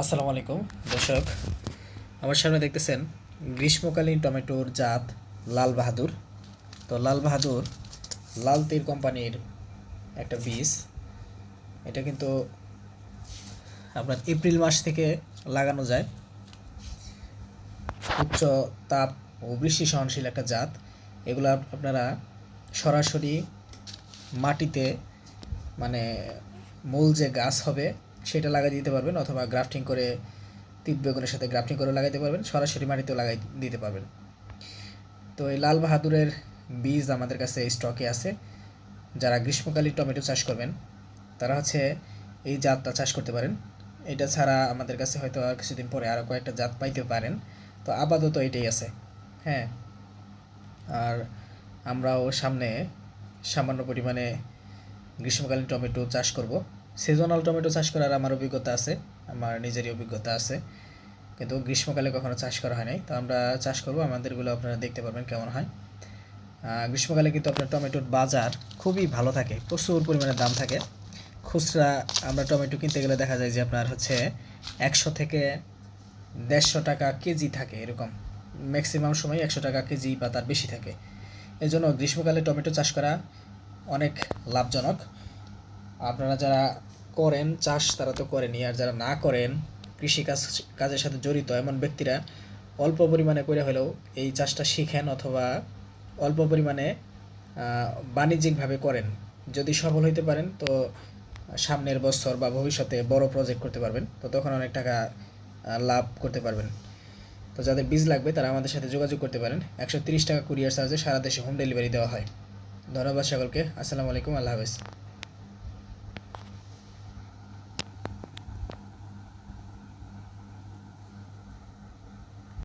আসসালামু আলাইকুম, দর্শক। আমার সামনে দেখতেছেন গ্রীষ্মকালীন টমেটোর জাত লাল বাহাদুর। তো লাল বাহাদুর, লাল তীর কোম্পানির একটা বীজ। এটা কিন্তু আপনার এপ্রিল মাস থেকে লাগানো যায়। উচ্চ তাপ ও বৃষ্টি সহনশীল একটা জাত। এগুলো আপনারা সরাসরি মাটিতে মানে মূল যে গাছ হবে সেটা লাগাই দিতে পারবেন অথবা গ্রাফটিং করে তিত বেগুনের সাথে গ্রাফটিং করে লাগাইতে পারবেন। সরাসরি মাটিতেও লাগাই দিতে পারবেন। তো এই লাল বাহাদুরের বীজ আমাদের কাছে স্টকে আছে। যারা গ্রীষ্মকালীন টমেটো চাষ করবেন, তারা হচ্ছে এই জাতটা চাষ করতে পারেন। এটা ছাড়া আমাদের কাছে হয়তো আর কিছুদিন পরে আরও কয়েকটা জাত পাইতে পারেন। তো আপাতত এটাই আছে। হ্যাঁ আর আমরাও সামনে সামান্য পরিমাণে গ্রীষ্মকালীন টমেটো চাষ করব। সিজনাল টমেটো চাষ করার আমার অভিজ্ঞতা আছে, আমার নিজেরই অভিজ্ঞতা আছে। কিন্তু গ্রীষ্মকালে কখনো চাষ করা হয় নাই। তো আমরা চাষ করব, আমাদেরগুলো আপনারা দেখতে পারবেন কেমন হয়। গ্রীষ্মকালে কিন্তু আপনার টমেটোর বাজার খুবই ভালো থাকে, প্রচুর পরিমাণে দাম থাকে। খুচরা, আমরা টমেটো কিনতে গেলে দেখা যায় যে আপনার হচ্ছে একশো থেকে দেড়শো টাকা কেজি থাকে এরকম। ম্যাক্সিমাম সময় একশো টাকা কেজি বা তার বেশি থাকে। এই জন্য গ্রীষ্মকালে টমেটো চাষ করা অনেক লাভজনক। আপনারা যারা করেন, চাষ তারা তো করেনি। আর যারা না করেন, কৃষিকাজ, কাজের সাথে জড়িত এমন ব্যক্তিরা অল্প পরিমাণে করে হলেও এই চাষটা শিখেন অথবা অল্প পরিমাণে বাণিজ্যিকভাবে করেন। যদি সফল হইতে পারেন, তো সামনের বছর বা ভবিষ্যতে বড় প্রজেক্ট করতে পারবেন। তো তখন অনেক টাকা লাভ করতে পারবেন। তো যাদের বীজ লাগবে, তারা আমাদের সাথে যোগাযোগ করতে পারেন। একশো টাকা কুরিয়ার চার্জে সারা দেশে হোম ডেলিভারি দেওয়া হয়। ধন্যবাদ সকলকে। আসসালামু আলাইকুম। আল্লাহ হাফেজ।